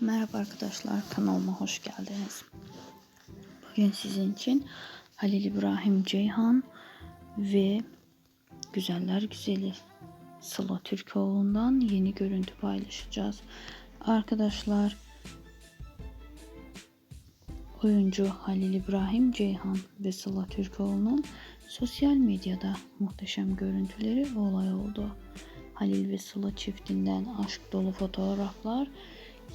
Merhaba arkadaşlar kanalıma hoş geldiniz. Bugün sizin için Halil İbrahim Ceyhan ve Güzeller Güzeli Sıla Türkoğlu'ndan yeni görüntü paylaşacağız. Arkadaşlar oyuncu Halil İbrahim Ceyhan ve Sıla Türkoğlu'nun sosyal medyada muhteşem görüntüleri olay oldu. Halil ve Sıla çiftinden aşk dolu fotoğraflar,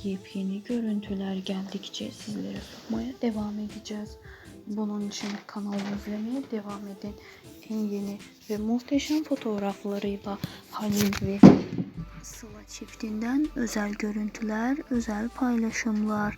yepyeni görüntüler geldikçe sizlere sunmaya devam edeceğiz. Bunun için kanalı izlemeye devam edin. En yeni ve muhteşem fotoğraflarıyla Halil ve Sıla çiftinden özel görüntüler, özel paylaşımlar